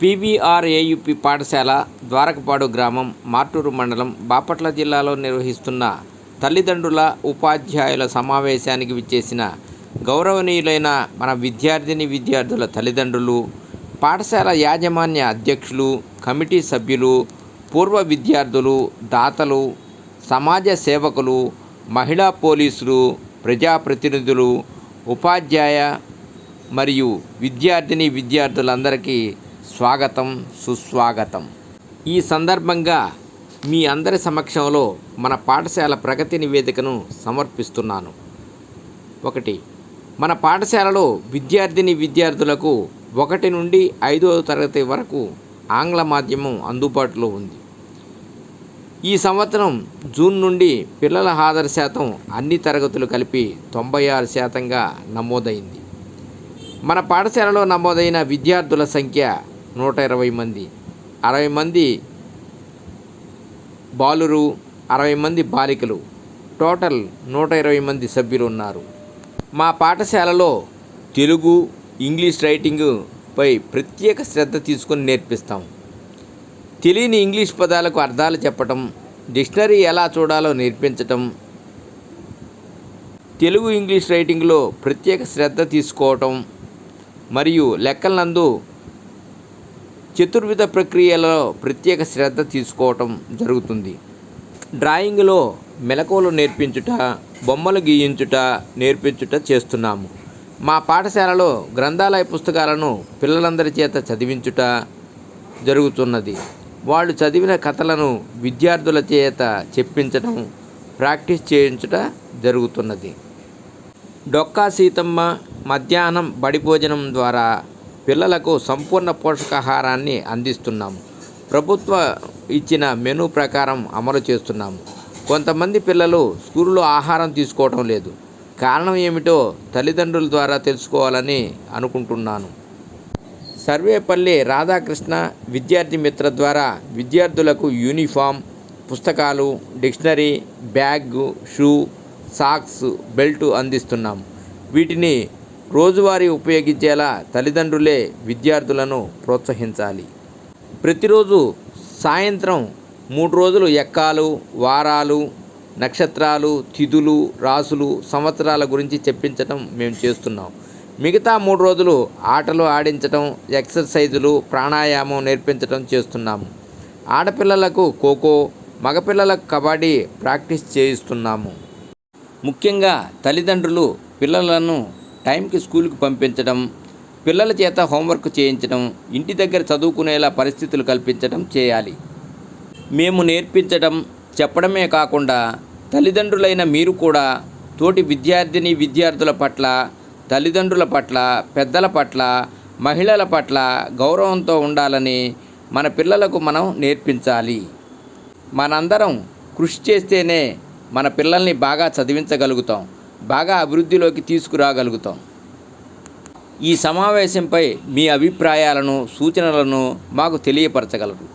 పీవీఆర్ఏయుపి పాఠశాల ద్వారకపాడు గ్రామం మార్టూరు మండలం బాపట్ల జిల్లాలో నిర్వహిస్తున్న తల్లిదండ్రుల ఉపాధ్యాయుల సమావేశానికి విచ్చేసిన గౌరవనీయులైన మన విద్యార్థిని విద్యార్థుల తల్లిదండ్రులు పాఠశాల యాజమాన్య అధ్యక్షులు కమిటీ సభ్యులు పూర్వ విద్యార్థులు దాతలు సమాజ సేవకులు మహిళా పోలీసులు ప్రజాప్రతినిధులు ఉపాధ్యాయ మరియు విద్యార్థిని విద్యార్థులందరికీ స్వాగతం సుస్వాగతం. ఈ సందర్భంగా మీ అందరి సమక్షంలో మన పాఠశాల ప్రగతి నివేదికను సమర్పిస్తున్నాను. ఒకటి మన పాఠశాలలో విద్యార్థిని విద్యార్థులకు ఒకటి నుండి ఐదవ తరగతి వరకు ఆంగ్ల మాధ్యమం అందుబాటులో ఉంది. ఈ సంవత్సరం జూన్ నుండి పిల్లల హాజరు శాతం అన్ని తరగతులు కలిపి తొంభై ఆరు శాతంగా నమోదైంది. మన పాఠశాలలో నమోదైన విద్యార్థుల సంఖ్య నూట ఇరవై మంది. అరవై మంది బాలురు అరవై మంది బాలికలు. టోటల్ నూట ఇరవై మంది సభ్యులు ఉన్నారు. మా పాఠశాలలో తెలుగు ఇంగ్లీష్ రైటింగ్ పై ప్రత్యేక శ్రద్ధ తీసుకొని నేర్పిస్తాం. తెలియని ఇంగ్లీష్ పదాలకు అర్థాలు చెప్పటం డిక్షనరీ ఎలా చూడాలో నేర్పించటం తెలుగు ఇంగ్లీష్ రైటింగ్లో ప్రత్యేక శ్రద్ధ తీసుకోవటం మరియు లెక్కలందు చతుర్విధ ప్రక్రియలో ప్రత్యేక శ్రద్ధ తీసుకోవటం జరుగుతుంది. డ్రాయింగ్లో మెలకువలు నేర్పించుట బొమ్మలు గీయించుట నేర్పించుట చేస్తున్నాము. మా పాఠశాలలో గ్రంథాలయ పుస్తకాలను పిల్లలందరి చేత చదివించుట జరుగుతున్నది. వాళ్ళు చదివిన కథలను విద్యార్థుల చేత చెప్పించడం ప్రాక్టీస్ చేయించుట జరుగుతున్నది. డొక్కా సీతమ్మ మధ్యాహ్నం బడి భోజనం ద్వారా పిల్లలకు సంపూర్ణ పోషకాహారాన్ని అందిస్తున్నాము ప్రభుత్వ ఇచ్చిన మెనూ ప్రకారం అమలు చేస్తున్నాము కొంతమంది పిల్లలు స్కూల్లో ఆహారం తీసుకోవడం లేదు. కారణం ఏమిటో తల్లిదండ్రుల ద్వారా తెలుసుకోవాలని అనుకుంటున్నాను. సర్వేపల్లి రాధాకృష్ణ విద్యార్థి మిత్ర ద్వారా విద్యార్థులకు యూనిఫామ్ పుస్తకాలు dictionary bag shoe socks belt అందిస్తున్నాం. వీటిని రోజువారీ ఉపయోగించేలా తల్లిదండ్రులే విద్యార్థులను ప్రోత్సహించాలి. ప్రతిరోజు సాయంత్రం మూడు రోజులు ఎక్కాలు వారాలు నక్షత్రాలు తిథులు రాసులు సంవత్సరాల గురించి చెప్పించటం మేము చేస్తున్నాం. మిగతా మూడు రోజులు ఆటలు ఆడించటం ఎక్సర్సైజులు ప్రాణాయామం నేర్పించటం చేస్తున్నాము. ఆడపిల్లలకు ఖోఖో మగపిల్లలకు కబడ్డీ ప్రాక్టీస్ చేయిస్తున్నాము. ముఖ్యంగా తల్లిదండ్రులు పిల్లలను టైంకి స్కూల్కి పంపించడం పిల్లల చేత హోంవర్క్ చేయించడం ఇంటి దగ్గర చదువుకునేలా పరిస్థితులు కల్పించడం చేయాలి. మేము నేర్పించడం చెప్పడమే కాకుండా తల్లిదండ్రులైన మీరు కూడా తోటి విద్యార్థిని విద్యార్థుల పట్ల తల్లిదండ్రుల పట్ల పెద్దల పట్ల మహిళల పట్ల గౌరవంతో ఉండాలని మన పిల్లలకు మనం నేర్పించాలి. మనందరం కృషి చేస్తేనే మన పిల్లల్ని బాగా చదివించగలుగుతాం. బాగా అభివృద్ధిలోకి తీసుకురాగలుగుతాం. ఈ సమావేశంపై మీ అభిప్రాయాలను సూచనలను మాకు తెలియపరచగలరు.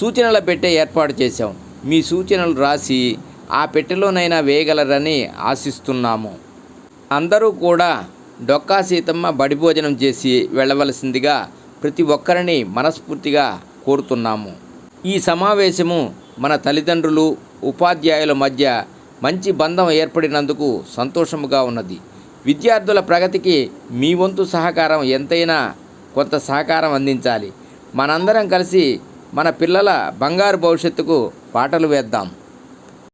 సూచనల పెట్టె ఏర్పాటు చేశాం. మీ సూచనలు రాసి ఆ పెట్టెలోనైనా వేయగలరని ఆశిస్తున్నాము. అందరూ కూడా డొక్కా సీతమ్మ బడి భోజనం చేసి వెళ్ళవలసిందిగా ప్రతి ఒక్కరిని మనస్ఫూర్తిగా కోరుతున్నాము. ఈ సమావేశము మన తల్లిదండ్రులు ఉపాధ్యాయుల మధ్య మంచి బంధం ఏర్పడినందుకు సంతోషముగా ఉన్నది. విద్యార్థుల ప్రగతికి మీ వంతు సహకారం ఎంతైనా కొంత సహకారం అందించాలి. మనందరం కలిసి మన పిల్లల బంగారు భవిష్యత్తుకు పాటలు వేద్దాం.